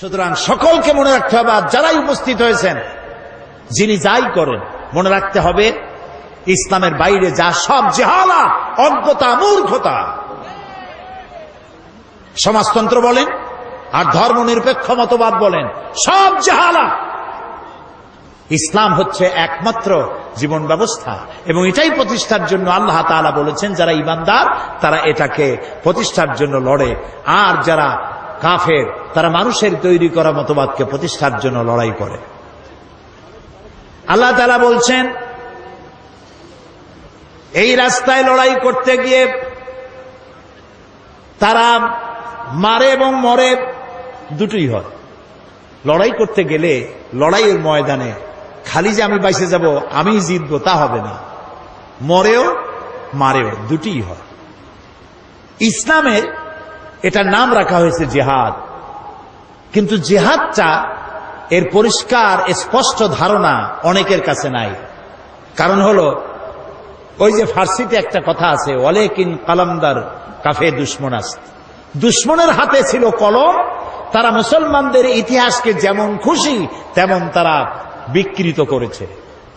সুতরাং সকলকে মনে রাখতে হবে, আর যারাই উপস্থিত হয়েছেন, যিনি যাই করেন, মনে রাখতে হবে, ইসলামের বাইরে যা সব জেহালা, অজ্ঞতা, মূর্খতা। সমাজতন্ত্র বলেন, আর ধর্ম নিরপেক্ষ মতবাদ বলেন, সব জেহালা। ইসলাম হচ্ছে একমাত্র জীবন ব্যবস্থা, এবং এটাই প্রতিষ্ঠার জন্য আল্লাহ তাআলা বলেছেন, যারা ইমানদার, তারা এটাকে প্রতিষ্ঠার জন্য লড়ে, আর যারা কাফের, তারা মানুষের তৈরি করা মতবাদকে প্রতিষ্ঠার জন্য লড়াই করে। আল্লাহ তাআলা বলছেন, এই রাস্তায় লড়াই করতে গিয়ে তারা মারে এবং মরে দুটোই হয়। লড়াই করতে গেলে লড়াইয়ের ময়দানে খালি যে আমি বাইসে যাব, আমি জিতবো, তা হবে না। মরেও, মারেও, দুটিই হয়। ইসলামের এটার নাম রাখা হয়েছে জেহাদ। কিন্তু জেহাদটা এর পরিষ্কার, স্পষ্ট ধারণা অনেকের কাছে নাই। কারণ হলো, ওই যে ফার্সিতে একটা কথা আছে, ওয়ালেকিন কালামদার কাফে দুশ্মনাস্ত দুশ্মনের হাতে ছিল কলম, তারা মুসলমানদের ইতিহাসকে যেমন খুশি, তেমন তারা বিকৃত করেছে।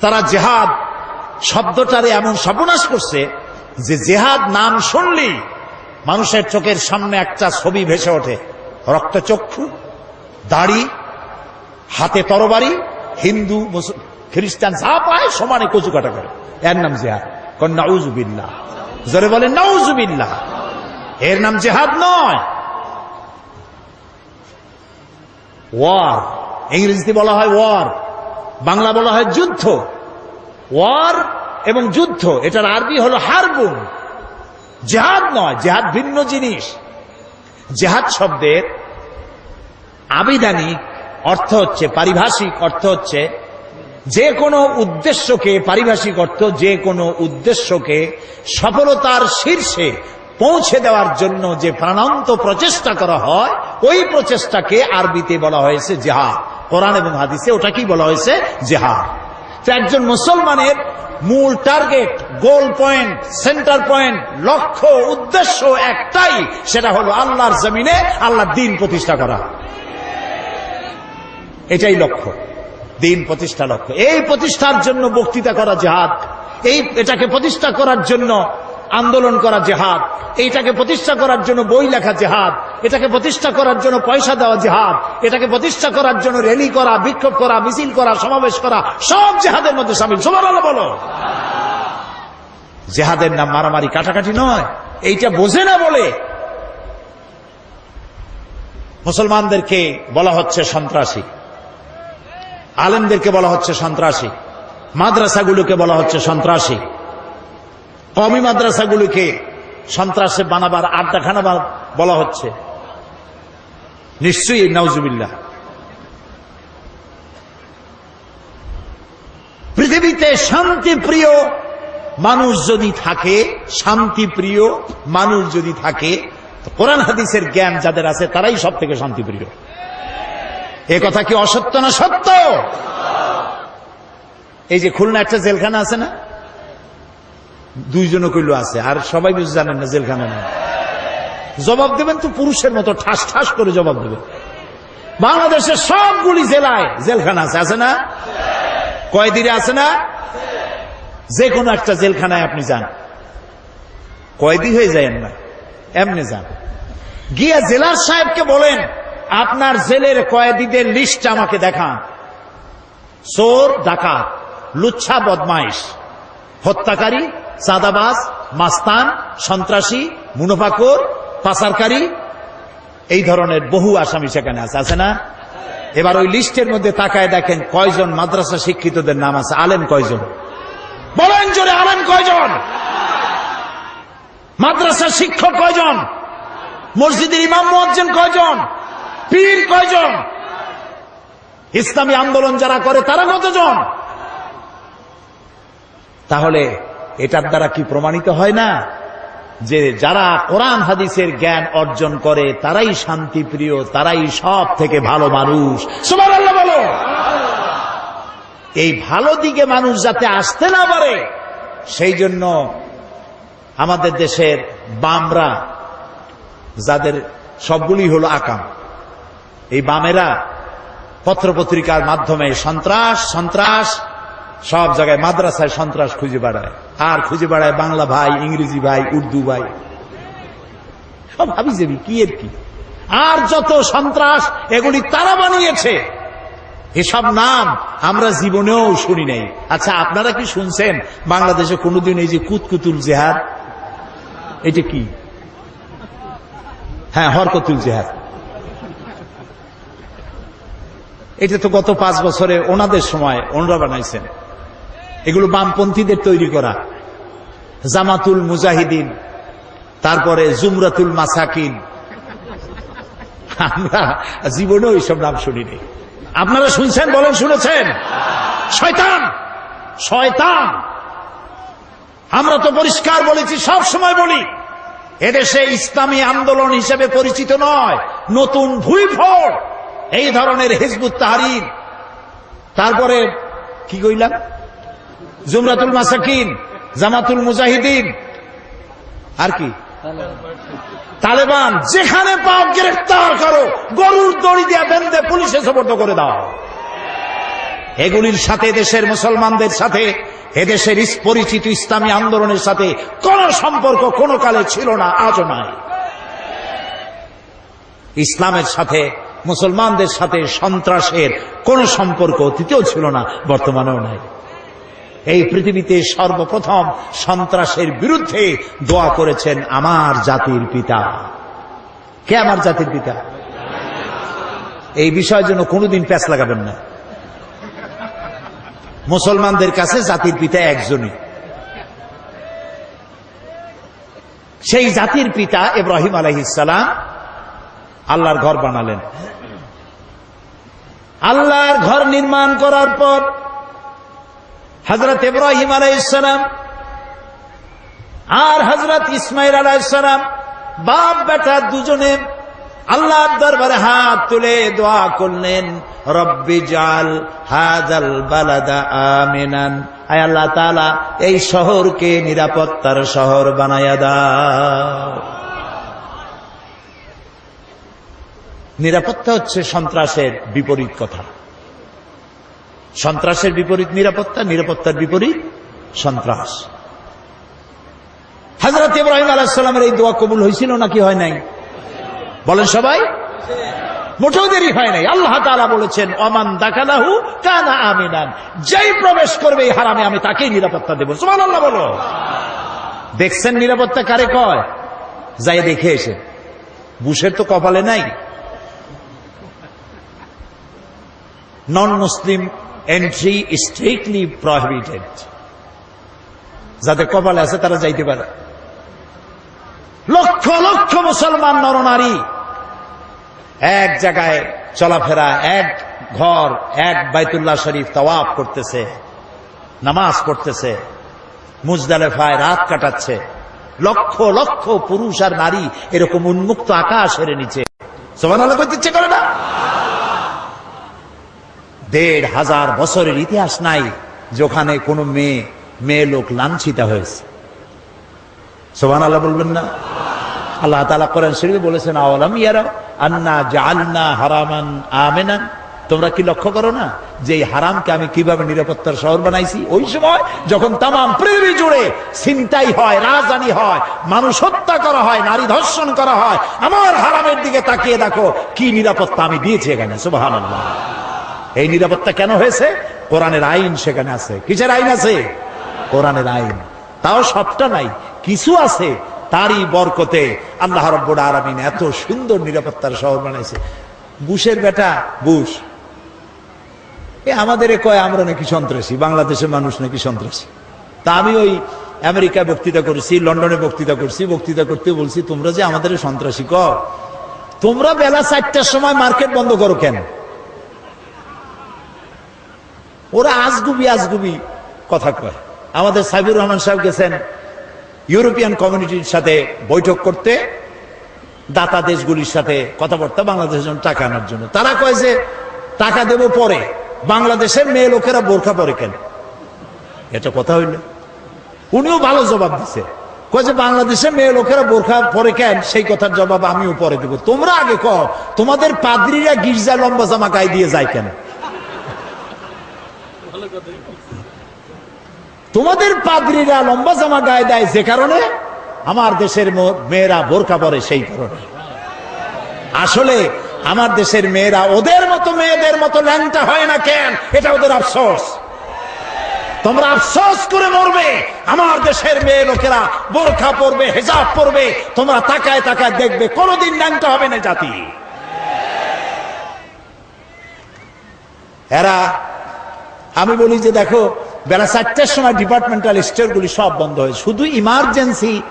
তারা জেহাদ শব্দটারে এমন সর্বনাশ করছে যে জেহাদ নাম শুনলি মানুষের চোখের সামনে একটা ছবি ভেসে ওঠে। রক্তচক্ষু, দাড়ি, হাতে তরবারি, হিন্দু খ্রিস্টান, যা পায় সমানে কচু কাটা করে। এর নাম জেহাদ। নাউজুবিল্লাহ জোরে বলে নাউজুবিল্লাহ এর নাম জেহাদ নয়। ওয়ার। ইংরেজিতে বলা হয় ওয়ার। বাংলা বলা হয় যুদ্ধ। ওয়ার এবং যুদ্ধ। এটার আরবি হলো হারবুন। জেহাদ নয়, জেহাদ ভিন্ন জিনিস। জেহাদ শব্দের আবিধানিক অর্থ হচ্ছে পারিভাষিক, অর্থ হচ্ছে যে কোনো উদ্দেশ্যকে পারিভাষিক অর্থ, যে কোনো উদ্দেশ্যকে সফলতার শীর্ষে পৌঁছে দেওয়ার জন্য যে প্রাণান্ত প্রচেষ্টা করা হয়, ওই প্রচেষ্টাকে আরবিতে বলা হয়েছে জেহাদ। কোরআন এবং হাদিসে ওটাকেই বলা হয়েছে? জেহাদ। তো একজন মুসলমানের মূল target goal point centre point লক্ষ্য, উদ্দেশ্য একটাই, সেটা হলো আল্লাহর জমিনে আল্লাহর দিন প্রতিষ্ঠা করা। এটাই লক্ষ্য, দিন প্রতিষ্ঠা লক্ষ্য। এই প্রতিষ্ঠার জন্য বক্তৃতা করা জেহাদ, এই, এটাকে প্রতিষ্ঠা করার জন্য আন্দোলন করা জেহাদ, এইটাকে প্রতিষ্ঠা করার জন্য বই লেখা জেহাদ এটাকে প্রতিষ্ঠা করার জন্য পয়সা দেওয়া জেহাদ, এটাকে প্রতিষ্ঠা করার জন্য র্যালি করা, বিক্ষোভ করা, মিছিল করা, সমাবেশ করা, সব জেহাদের মধ্যে সামিল। সবার বলো। জেহাদের নাম মারামারি কাটাকাটি নয়, এইটা বোঝে না বলে। মুসলমানদেরকে বলা হচ্ছে সন্ত্রাসী। আলেমদেরকে বলা হচ্ছে সন্ত্রাসী। মাদ্রাসাগুলোকে বলা হচ্ছে সন্ত্রাসী। কমি মাদ্রাসাগুলোকে সন্ত্রাসে বানাবার আড্ডাখানা বা- বলা হচ্ছে। নিশ্চয়ই, নাউজুবিল্লাহ। পৃথিবীতে শান্তিপ্রিয় মানুষ যদি থাকে, শান্তিপ্রিয় মানুষ যদি থাকে কোরআন হাদিসের জ্ঞান যাদের আছে, তারাই সব থেকে শান্তিপ্রিয়। এ কথা কি অসত্য না সত্য? এই যে খুলনা একটা জেলখানা আছে না? দুইজনও কইল আছে, আর সবাই জানেন না জেলখানা নেই। জবাব দেবেন তো পুরুষের মতো ঠাস ঠাস করে জবাব দেবেন। বাংলাদেশের সবগুলি জেলায়, জেলখানা আছে আছে না? কয়দিনে আছে না? যে কোনো একটা জেলখানায় আপনি যান। কয়দি হয়ে যায় না? এমনি যান। গিয়া জেলার সাহেবকে বলেন, আপনার জেলের কয়েদিদের লিস্ট আমাকে দেখান। চোর, ডাকাত, লুচ্ছা, বদমাইশ, হত্যাকারী, চাঁদাবাজ, মাস্তান, সন্ত্রাসী মুনাফাকর পাচারকারী, এই ধরনের বহু আসামি সেখানে আছে আছে না? এবার ওই লিস্টের মধ্যে তাকায় দেখেন কয়জন মাদ্রাসা শিক্ষিতদের নাম আছে, আলেম কয়জন? বলেন জোরে, আলেম কয়জন? মাদ্রাসা শিক্ষক কয়জন? মসজিদের ইমাম মুয়াজ্জিন কয়জন? পীর কয়জন? ইসলামী আন্দোলন যারা করে, তারা কতজন? তাহলে এটার দ্বারা কি প্রমাণিত হয় না? যে যারা কোরআন হাদিসের জ্ঞান অর্জন করে, তারাই শান্তিপ্রিয়, তারাই সব থেকে ভালো মানুষ। এই ভালো দিকে মানুষ যাতে আসতে না পারে, সেই জন্য আমাদের দেশের বামরা, যাদের সবগুলি হলো আকাম, এই বামেরা পত্রপত্রিকার মাধ্যমে সন্ত্রাস সন্ত্রাস সব জায়গায় মাদ্রাসায় সন্ত্রাস খুঁজে বেড়ায়। আর খুঁজে বেড়ায় বাংলা ভাই, ইংরেজি ভাই, উর্দু ভাই। সব ভাবি যাবি কি এর কি? আর যত সন্ত্রাস, এগুলি তারা বানিয়েছে। এসব নাম আমরা জীবনেও শুনি নাই। আচ্ছা আপনারা কি শুনছেন বাংলাদেশে কোনোদিন এই যে কুতকুতুল জেহাদ? এটা কি? হ্যাঁ হরকতুল জেহাদ। এটা তো গত পাঁচ বছরে ওনাদের সময় ওনরা বানাইছেন। এগুলো বামপন্থীদের তৈরি করা। জামাতুল মুজাহিদিন, তারপরে জুমরাতুল মাসাকিন। আমরা জীবনেও এইসব নাম শুনিনি আপনারা শুনছেন, বলেন শুনেছেন? শয়তান! শয়তান! আমরা তো পরিষ্কার বলেছি, সব সময় বলি এদেশে ইসলামী আন্দোলন হিসেবে পরিচিত নয়, নতুন ভুইফোড় এই ধরনের হিজবুত তাহারির। তারপরে কি কইলাম? জুমরাতুল মাসাকিন, জামাতুল মুজাহিদিন। আর কি? তালেবান, যেখানে পাও গ্রেফতার করো, গরুর দড়ি দিয়া বেঁধে পুলিশে সবর্দ করে দাও। এগুলির সাথে দেশের মুসলমানদের সাথে, এদেশের পরিচিত ইসলামী আন্দোলনের সাথে কোন সম্পর্ক কোন কালে ছিল না, আজও নাই। ইসলামের সাথে, মুসলমানদের সাথে সন্ত্রাসের কোন সম্পর্ক অতীতেও ছিল না, বর্তমানেও নাই। এই পৃথিবীতে সর্বপ্রথম সন্ত্রাসের বিরুদ্ধে দোয়া করেছেন আমার জাতির পিতা। কে আমার জাতির পিতা? এই বিষয়ের জন্য কোনোদিন প্যাচ লাগাবেন না। মুসলমানদের কাছে জাতির পিতা একজনই। সেই জাতির পিতা ইব্রাহিম আলহিসাম আল্লাহর ঘর বানালেন। আল্লাহর ঘর নির্মাণ করার পর হজরত ইব্রাহিম আলাইসালাম আর হজরত ইসমাইল আলাইসালাম বাপ বেটা দুজনে আল্লাহর দরবারে হাত তুলে দোয়া করলেন, রব্বি জাল হাজাল বালাদা আমিনান। আয় আল্লাহ তাআলা, এই শহরকে নিরাপত্তার শহর বানায়া দাও। নিরাপত্তা হচ্ছে সন্ত্রাসের বিপরীত কথা। সন্ত্রাসের বিপরীত নিরাপত্তা, নিরাপত্তার বিপরীত সন্ত্রাস। হাজরত ইব্রাহিম আলাহিসাল্লামের এই দোয়া কবুল হয়েছিল নাকি হয় নাই? বলেন সবাই। মোটেও দেরি হয় নাই। আল্লাহ তাআলা বলেছেন অমান দাকালাহু কানা আমিনান। যেই প্রবেশ করবে এই হারামে আমি তাকেই নিরাপত্তা দেবো। সুমান আল্লাহ বলো। দেখছেন নিরাপত্তা কারে কয়? যাই দেখে এসে। বুশের তো কপালে নাই। Non Muslim entry strictly prohibited যাদের কপালে আছে তারা যাইতে পারে। লক্ষ লক্ষ মুসলমান নরনারী এক জায়গায় চলাফেরা, এক ঘর, এক বাইতুল্লাহ শরীফ তওয়াফ করতেছে, নামাজ পড়তেছে, মুজদালেফায় রাত কাটাচ্ছে। লক্ষ লক্ষ পুরুষ আর নারী এরকম উন্মুক্ত আকাশ আকাশের নিচে। সমান আলো করতে ইচ্ছে করে না? দেড় হাজার বছরের ইতিহাস নাই যেখানে কোনো মেয়ে মেয়ে লোক লাঞ্ছিতা হয়েছে। সোহান আল্লাহ বলবেন না? আল্লাহ তালা করেন শরীফে বলেছেন, আওয়ালাম ইয়ারা আন্না জাআলনা হারামান আমেনান। তোমরা কি লক্ষ্য করো না যে হারামকে আমি কীভাবে নিরাপত্তার শহর বানাইছি? ওই সময় যখন তামাম পৃথিবী জুড়ে ছিনতাই হয়, রাজধানী হয়, মানুষ হত্যা করা হয়, নারী ধর্ষণ করা হয়, আমার হারামের দিকে তাকিয়ে দেখো, কি নিরাপত্তা আমি দিয়েছি এখানে সুবাহান এই নিরাপত্তা কেন হয়েছে? কোরআনের আইন সেখানে আছে। কিসের আইন আছে? কোরআনের আইন। তাও সবটা নাই, কিছু আছে, তারই বরকতে আল্লাহ রব্বুল আরামিন এত সুন্দর নিরাপত্তার শহর বানাইছে। বুশের বেটা, বুশ। এ আমাদের কয়, আমরা নাকি সন্ত্রাসী, বাংলাদেশের মানুষ নাকি সন্ত্রাসী। তা আমি ওই আমেরিকায় বক্তৃতা করেছি, লন্ডনে বক্তৃতা করছি, বক্তৃতা করতে বলছি, তোমরা যে আমাদের সন্ত্রাসী ক তোমরা বেলা চারটার সময় মার্কেট বন্ধ করো কেন? ওরা আজগুবি আজগুবি কথা কয়। আমাদের সাইবুর রহমান সাহেব গেছেন ইউরোপিয়ান কমিউনিটির সাথে বৈঠক করতে, দাতা দেশগুলির সাথে কথাবার্তা বাংলাদেশের জন্য টাকা আনার জন্য। তারা কয় যে, টাকা দেব পরে। বাংলাদেশের মেয়ে লোকেরা বোরখা পরে কেন? এটা কথা হইল। উনিও ভালো জবাব দিছে। কয় যে বাংলাদেশে মেয়ে লোকেরা বোরখা পরে কেন? সেই কথার জবাব আমিও পরে দেবো। তোমরা আগে কও, তোমাদের পাদ্রীরা গির্জা লম্বা জামা গায়ে দিয়ে যায় কেন? তোমাদের পাদ্রীরা লম্বা জামা গায়ে দেয় যে কারণে আমার দেশের মেয়েরা বোরখা পরে সেই কারণে। আসলে আমার দেশের মেয়েরা ওদের মতো মেয়েদের মতো ল্যাংটা হয় না কেন? এটা ওদের আফসোস। তোমরা আফসোস করে মরবে। আমার দেশের মেয়ে লোকেরা বোরখা পরবে, হেজাব পরবে। তোমরা তাকায় তাকায় দেখবে কোনোদিন ল্যাংটা হবে না জাতি। এরা আমি বলি যে দেখো, বেলা চারটার সময় ডিপার্টমেন্টাল স্টোরগুলি সব বন্ধ হয় শুধু ইমার্জেন্সি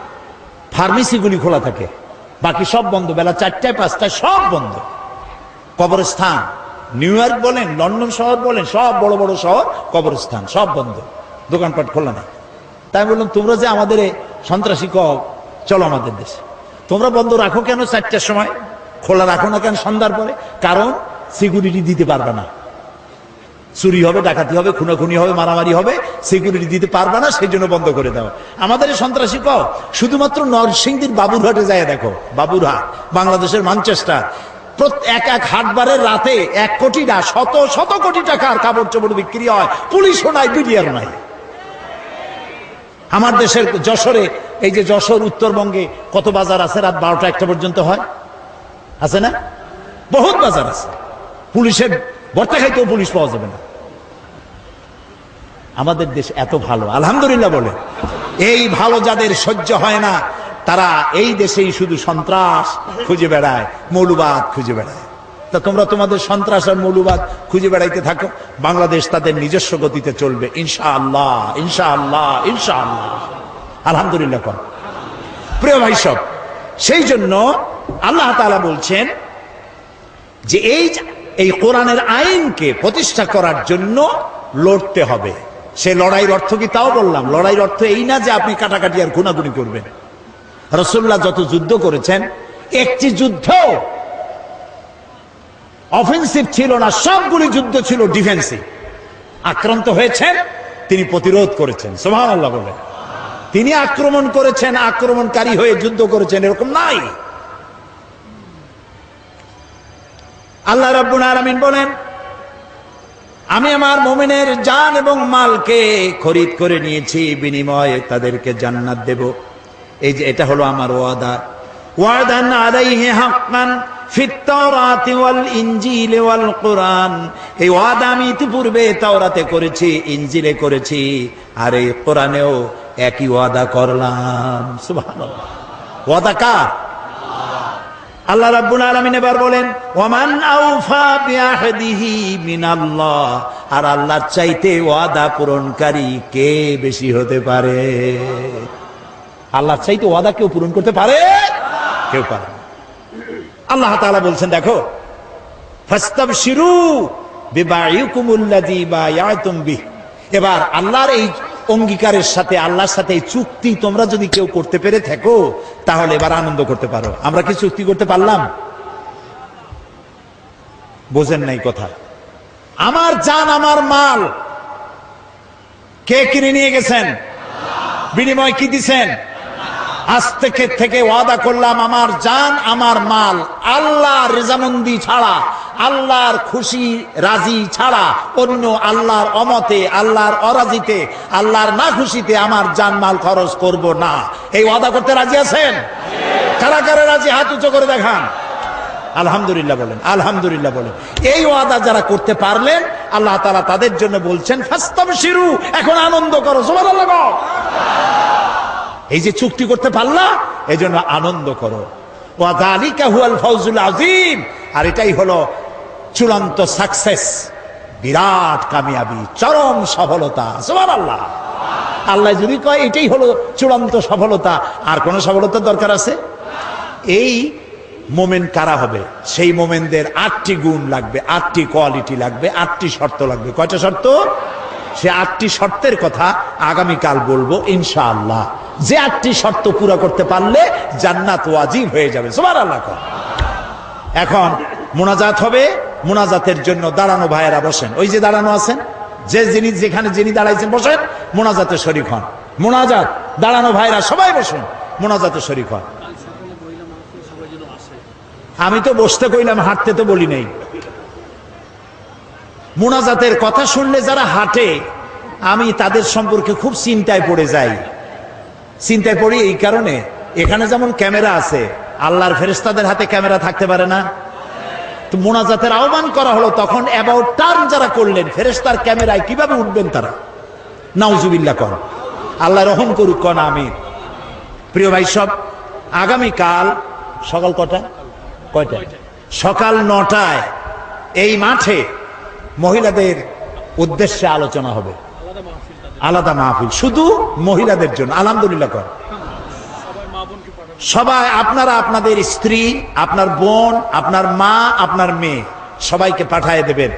ফার্মেসিগুলি খোলা থাকে। বাকি সব বন্ধ। বেলা চারটায়, পাঁচটায় সব বন্ধ। কবরস্থান। নিউ ইয়র্ক বলেন, লন্ডন শহর বলেন, সব বড় বড় শহর, কবরস্থান, সব বন্ধ। দোকানপাট খোলা নাই। তাই বললাম, তোমরা যে আমাদের সন্ত্রাসী কও, চলো আমাদের দেশে। তোমরা বন্ধ রাখো কেন চারটার সময়? খোলা রাখো না কেন সন্ধ্যার পরে? কারণ সিকিউরিটি দিতে পারবে না। চুরি হবে, ডাকাতি হবে, খুনাখুনি হবে, মারামারি হবে সিকিউরিটি দিতে পারবে না, সেই জন্য বন্ধ করে দাও। আমাদের সন্ত্রাসী কও শুধুমাত্র নরসিংদীর বাবুরহাটে যায় দেখো, বাবুরহাট, বাংলাদেশের মানচেস্টার। এক এক হাটবারের রাতে এক কোটি না, শত শত কোটি টাকার কাপড় চোপড় বিক্রি হয়, পুলিশও নাই বিডিআর নাই। আমার দেশের যশোরে, এই যে যশোর উত্তরবঙ্গে কত বাজার আছে, রাত বারোটা একটা পর্যন্ত হয়? আছে না? বহুত বাজার আছে। পুলিশের ভর্তা খাইতেও পুলিশ পাওয়া যাবে না। আমাদের দেশ এত ভালো। আলহামদুলিল্লাহ বলে। এই ভালো যাদের সহ্য হয় না, তারা এই দেশেই শুধু সন্ত্রাস খুঁজে বেড়ায়, মৌলবাদ খুঁজে বেড়ায়। তা তোমরা তোমাদের সন্ত্রাস আর মৌলবাদ খুঁজে বেড়াইতে থাকো, বাংলাদেশ তাদের নিজস্ব গতিতে চলবে ইনশা আল্লাহ ইনশা আল্লাহ ইনশা আল্লাহ আলহামদুলিল্লাহ কর। প্রিয় ভাই সব, সেই জন্য আল্লাহ তালা বলছেন যে এই এই কোরআনের আইনকে প্রতিষ্ঠা করার জন্য লড়তে হবে। সে লড়াইয়ের অর্থ কি? তাও বললাম, লড়াইয়ের অর্থ এই না যে আপনি কাটাকাটি আর গুণাগুনি করবেন। রসুল্লাহ যত যুদ্ধ করেছেন, একটি যুদ্ধ অফেন্সিভ ছিল না, সবগুলি যুদ্ধ ছিল ডিফেন্সিভ আক্রান্ত হয়েছেন, তিনি প্রতিরোধ করেছেন। সোহান আল্লাহ বলে তিনি আক্রমণ করেছেন, আক্রমণকারী হয়ে যুদ্ধ করেছেন, এরকম নাই। আল্লাহ রাব্বুল আলামিন বলেন আমি আমার মুমিনের জান এবং মালকে খরিদ করে নিয়েছি, বিনিময়ে তাদেরকে জান্নাত দেব। এই যে এটা হলো আমার ওয়াদা। ওয়াদান আলাইহি হাক্কান এই ওয়াদা আমি তাওরাতে করেছি, ইনজিলে করেছি, আর এই কোরআনেও একই ওয়াদা করলাম। ওয়াদা আল্লাহ রাব্বুল আলামিন এবার বলেন ওমান আউফা বিআহদিহি মিনাল্লাহ আর আল্লাহর চাইতে ওয়াদা পূরণকারী কে বেশি হতে পারে? আল্লাহর চাইতে ওয়াদা কেউ পূরণ করতে পারে? কেউ পারে আল্লাহ তাআলা বলছেন, দেখো, ফাস্তাবশিরু বিবাইকুমুল্লাযী বায়াতুম বিহ এবার আল্লাহর এই অঙ্গীকারের সাথে, আল্লাহর সাথে এই চুক্তি তোমরা যদি কেউ করতে পেরে থাকো, তাহলে এবার আনন্দ করতে পারো। আমরা কি চুক্তি করতে পারলাম? বোঝেন নাই কথা। আমার জান, আমার মাল, কে কিনে নিয়ে গেছেন? বিনিময় কি দিছেন? আজ থেকে থেকে ওয়াদা করলাম, আমার জান, আমার মাল। আল্লাহর রেজামন্দি ছাড়া, আল্লাহর খুশি, রাজি ছাড়া অন্য আল্লাহর অমতে, আল্লাহর অরাজিতে, আল্লাহর না খুশিতে আমার জান, মাল খরচ করব না। এই ওয়াদা করতে রাজি আছেন? কারা কারা রাজি? হাত উঁচু করে দেখান। আলহামদুলিল্লাহ বলেন আলহামদুলিল্লাহ বলেন। এই ওয়াদা যারা করতে পারলেন, আল্লাহ তাআলা তাদের জন্য বলছেন ফাস্তাব শিরু এখন আনন্দ করো, সুবহানাল্লাহ বল। এই যে চুক্তি করতে পারলা এই জন্য আনন্দ করো। আজিম আর এটাই হলো চূড়ান্ত সাকসেস বিরাট কামিয়াবি, চরম সফলতা। সুবহানাল্লাহ। আল্লাহ আল্লাহ যদি কয়, এটাই হলো চূড়ান্ত সফলতা। আর কোন সফলতার দরকার আছে? এই মোমেন কারা হবে? সেই মোমেনদের আটটি গুণ লাগবে, আটটি কোয়ালিটি লাগবে, আটটি শর্ত লাগবে। কয়টা শর্ত? সে আটটি শর্তের কথা আগামীকাল বলব, ইনশাআল্লাহ। যে আটটি শর্ত পুরো করতে পারলে জান্নাত ওয়াজিব হয়ে যাবে। সবার আল্লাহ। এখন মোনাজাত হবে, মোনাজাতের জন্য দাঁড়ানো ভাইয়েরা বসেন। ওই যে দাঁড়ানো আছেন, যে যিনি, যেখানে যিনি দাঁড়াইছেন, বসেন, মোনাজাতে শরিক হন। মোনাজাত, দাঁড়ানো ভাইরা সবাই বসুন, মোনাজাতে শরিক হন। আমি তো বসতে কইলাম, হাঁটতে তো বলি নেই। মোনাজাতের কথা শুনলে যারা হাঁটে, আমি তাদের সম্পর্কে খুব চিন্তায় পড়ে যাই। চিন্তায় পড়ি এই কারণে। এখানে যেমন ক্যামেরা আছে, আল্লাহর ফেরেস্তাদের হাতে ক্যামেরা থাকতে পারে না। তো মোনাজাতের আহ্বান করা হলো, তখন অ্যাবাউট টার্ন যারা করলেন ফেরেস্তার ক্যামেরায় কীভাবে উঠবেন তারা? নাউজুবিল্লা কর। আল্লাহ রহম করুক কন আমি প্রিয় ভাই সব, আগামীকাল সকাল কটা? কয়টা সকাল নটায়। এই মাঠে মহিলাদের উদ্দেশ্যে আলোচনা হবে। আলাদা মাহফিল। শুধু মহিলাদের জন্য। আলহামদুলিল্লাহ কর। সবাই আপনারা আপনাদের স্ত্রী, আপনার বোন, আপনার মা, আপনার মেয়ে সবাইকে পাঠায় দেবেন।